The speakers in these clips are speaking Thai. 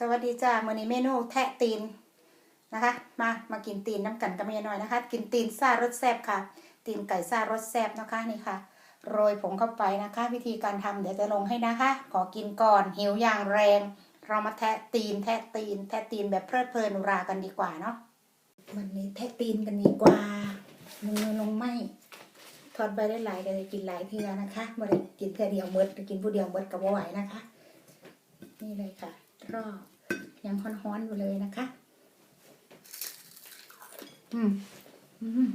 สวัสดีจ้ามื้อนี้เมนูแทะตีนนะคะ มามากินตีนน้ำกันกับเมียหน้อยนะคะ กินตีนซ่ารสแซ่บค่ะ ตีนไก่ซ่ารสแซ่บนะคะนี่ค่ะ โรยผงเข้าไปนะคะ วิธีการทำเดี๋ยวจะลงให้นะคะ ขอกินก่อนหิวอย่างแรง เรามาแทะตีนแทะตีน แทะตีนแบบเพลิดเพลินรากันดีกว่าเนาะวันนี้แทะตีนกันดีกว่ามือลงไหมทอดไปได้หลายก็เลยกินหลายเทือนะคะไม่ได้กินเทือเดียวหมดกินผู้เดียวหมดกับว่าไหวนะคะ นี่เลยค่ะ รอบยังฮ้อนๆอยู่เลยนะคะ อืม อืม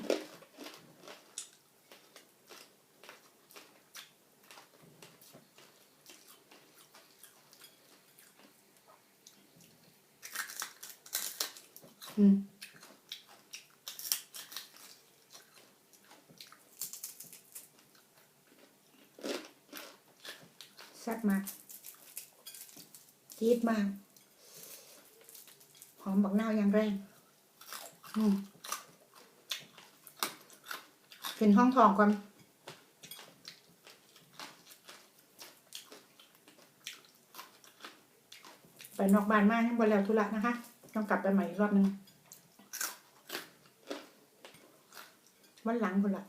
อืมแซ่บมาก จี๊ดมาก หอมบักนาวอย่างแรงอืมกินห้องทองก่อนไปนอกบ้านมากยังบนแล้วธุระนะคะ ต้องกลับไปใหม่อีกรอบนึงวันหลังคนละ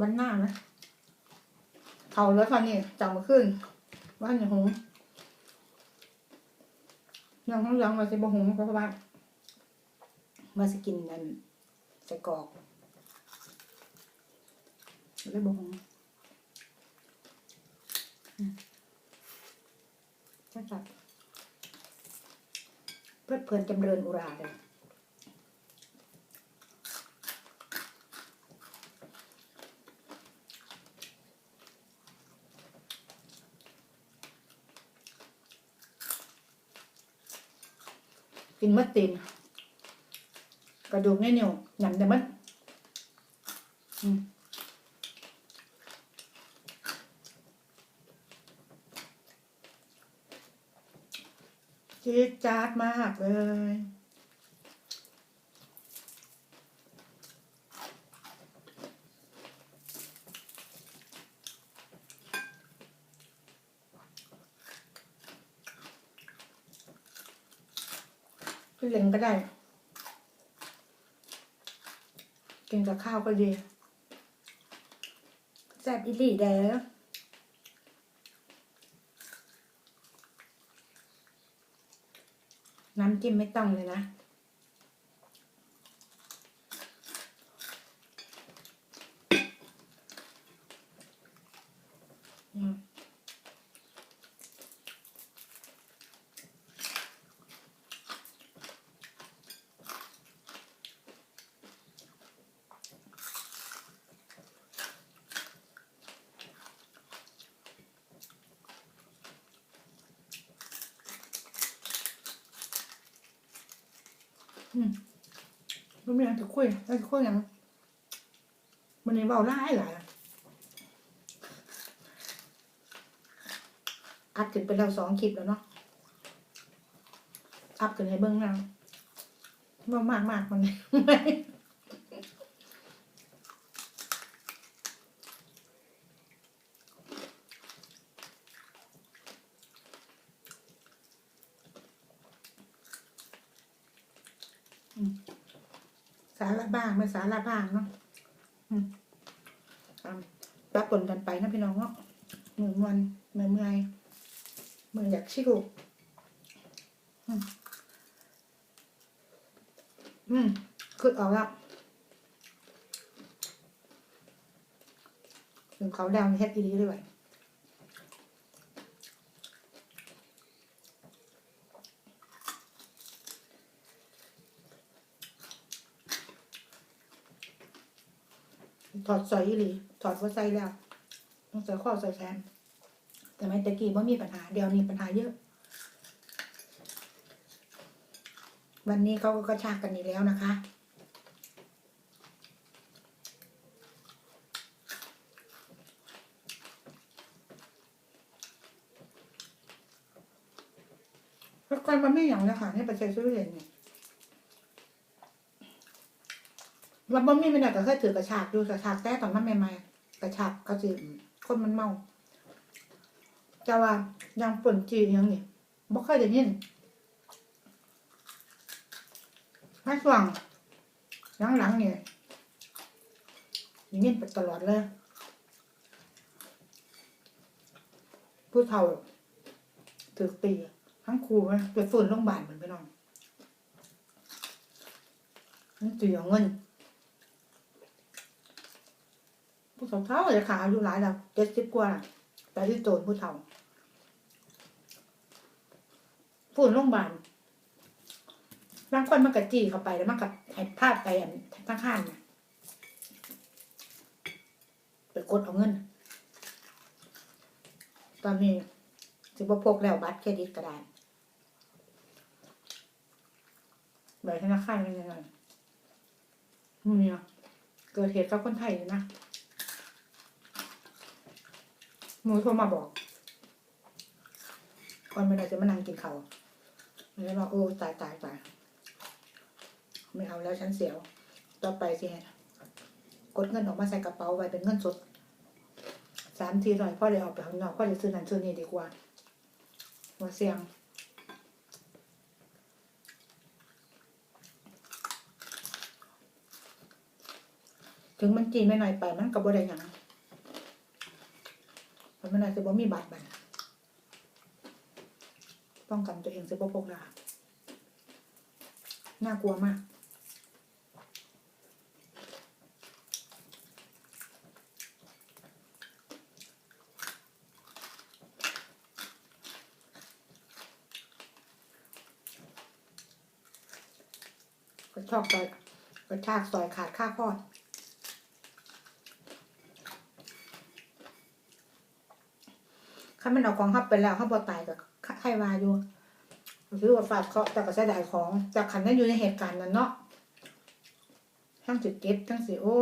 วันหน้านะเขาแล้วตอนนี้จังมาขึ้นวันอย่างหง ยังต้องยังมาสิบหงเพราะว่ามาสกินนั่นใส่กรอกเลยบหงจัดจัดเพื่อเพลินจำเริญอุราเลย กินมัดตีนกระดูกแน่เหนียวหยำแต่มัดชีดจาดมากเลย กินเหลงก็ได้ กินกับข้าวก็ดีแซ่บอีหลีเด้น้ำจิ้มไม่ต้องเลยนะ อืม อื มมันมีอะไรจะคุยอะไรจะคุยอย่างมันยังเบาไล่หลายอะอัดขึ้นไปแล้วสองคลิปแล้วเนาะ อัพขึ้นให้เบิ้งแล้วว่ามากมากมัน สาระบ้างไม่สาระบ้างเนาะอืมอะปนกันไปนะพี่น้องเนาะเหมือมันมือเมื่อยเมืออยากชิวอืมอืมขึ้นออกแล้วถึงเขาดาวเฮ็ดอีดีด้วยถ อดใส่อีหลีถอดว่าใส่แล้วต้องใส่ข้อใส่แขนแต่ไม่ตะกี้ว่ามีปัญหาเดี๋ยวนี้ปัญหาเยอะ วันนี้เขาก็กระชากกันอีกแล้วนะคะแล้วก่อนมันไม่อย่างนะคะให้ประชาชนเห็นเนี่ย ว่าบ่มีไม่ได้ก็เคยถือกระชากดูกระชากแต่ตอนนั้นใหม่ๆกระชากก็สิคนมันเมาจะว่ายังป่นจีนยังนี่บ่เคยได้ยินมาช่วงหลังๆเนี่ยยินไปตลอดเลย ผู้เฒ่าถือตีทั้งครูไปฝืนโรงพยาบาลเหมือนไปน้องนี่ตีเอาเงิน ผู้เฒ่าเฒ่าจะขาอายุหลายแล้วเจ็ดสิบกว่าแต่ที่โจรผู้เฒ่าฝืนโรงพยาบาลบางคนมันกระจี้เข้าไปแล้วมันกับให้ภาพไปอันข้างๆน่ะไปกดเอาเงิน ตอนนี้สิบ่พกแล้วบัตรเครดิตก็ได้แบบธนาคารเป็นยังไงมีอ่เกิดเหตุกับคนไทยเลยนะ หนูโทรมาบอกก่อนไม่ได้จะมานั่งกินเขาแล้วบอกโอ้ตายตายตายไม่เอาแล้วฉันเสียว ต่อไปสิกดเงินออกมาใส่กระเป๋าไว้เป็นเงินสดสามทีหน่อยพ่อเลยออกไปข้างนอกพ่อเลยซื้อนั่นซื้อนี่ดีกว่าว่าเสียงถึงมันจีนไม่หน่อยไปมันก็บ่ได้ยัง เพราะมันอาจจะบ่มีบาดบันป้องกันตัวเองสิบ่พกดาน่ากลัวมาก ก็ชอบซอยกระชากซอยขาดค่าพอด ข้ามันเอาของทับไปแล้วเขาบอตายกับใครวาอยู่หรือว่าฝาดเคาะแต่ก็เสียดายของจากขันนั้นอยู่ในเหตุการณ์นั้นเนาะทั้งสิเก็บทั้งสิโอ้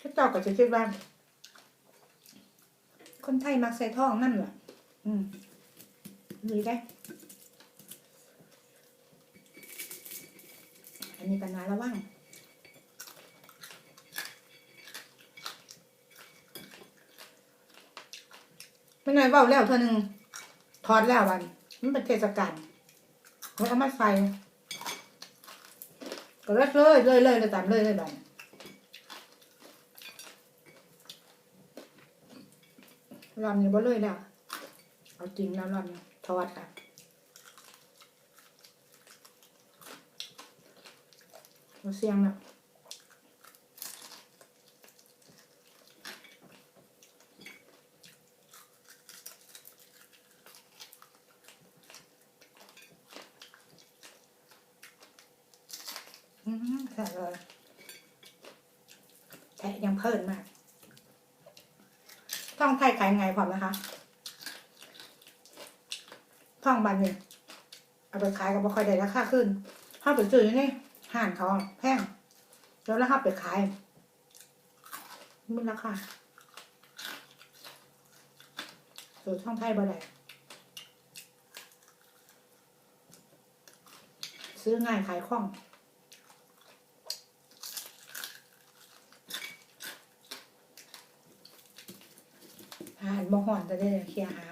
ถ้าเจ้าก็จะคิดว่า คนไทยมักใส่ทองนั่นแหละอืมดีได้ันนี้กันนาระวังไม่น้อยเบาแล้วเท่านึงถอดแล้ววันมันเป็นเทศกาลเขาเอามาใส่ก็เลยเลยเลยเลยเลยตามเลยเลยบันรอนนี้บ่เลยแล้วเอาจริงแล้วรอนนี้ทอดค่ะ เราเสียงนะอืมแท้เลยแท้ยังเพิ่นมาก ท่องไทยขายไงพร้อมนะคะท่องบันเนี่ยเอาไปขายก็บ่ค่อยได้ราคาขึ้นถ้าไปซื้ออยู่นี่ ห่านเขาอะแพงแล้วราคาไปขายมันราคาซื้อท่องไทยบ่ได้ซื้อง่ายขายคล่องอาหารบ่ห่อนจะได้เคลียร์หา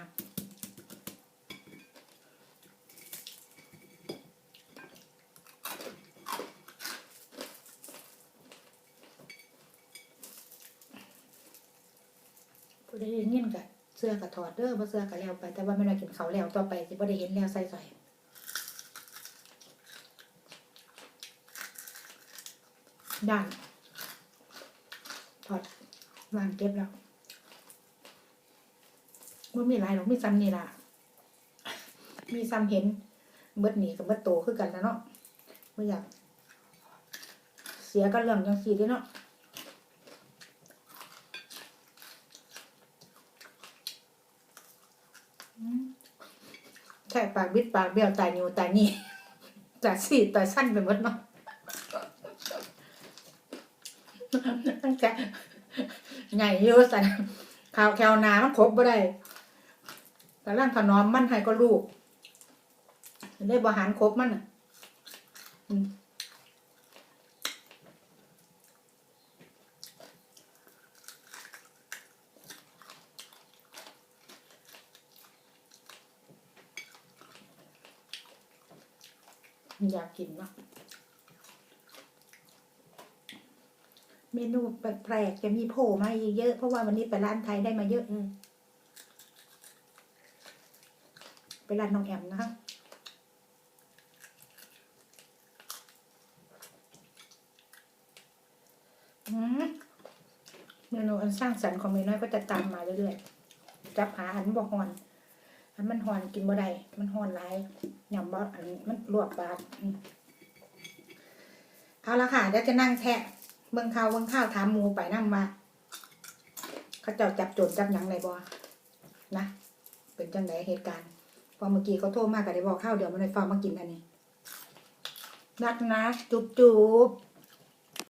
ผู้ได้ยินกับเสื้อกับถอดเด้อบ่เสื้อกับแล้วไป แต่ว่าไม่ได้กินเขาแล้วต่อไปสิบ่ได้เห็นแล้วใส่ใส่ด้ถอดวางเก็บแล้วมันมีหลายหรอกมีซ้ำนี่ล่ะ มีซ้ำเห็นเบิดหนีกับเบิดโตคือกันนะเนาะไม่อยากเสียกันเรื่องจังสีเด้เนาะอืมใช่ปากบิดปากเบี้ยวตายนิวตายนี่ตายสีตายสั้นไปหมดเนาะตั้งแต่ใหญ่เยอะสันข่าวแควนามันครบบ่ได้แต่ร่างถนอมมันให้ก็ลูกได้บริหารครบมันอะ อืมอยากกินเนาะเมนูแปลกๆจะมีโผล่มาอีกเยอะ เพราะว่าวันนี้ไปร้านไทยได้มาเยอะอืมไปร้านน้องแอมนะคะอืมเมนูอันสร้างสรรค์ของเมน้อยก็จะตามมาเรื่อยๆจับหาอันบ่ฮอน อันมันฮอนกินบ่ได้มันฮอนหลายยำบ่อันมันลวกปากอืมเอาละค่ะเดี๋ยวจะนั่งแทะเบิ่งข้าวเบิ่งข้าวถามหมูไปนั่งมาเขาเจ้าจับโจรจับหยังไรบ่นะ เป็นจังไดเหตุการณ์พอเมื่อกี้เขาโทรมากก็ได้บอกข้าวเดี๋ยวมันได้ฟังมากินอันนี้นัดนะจุบจุบ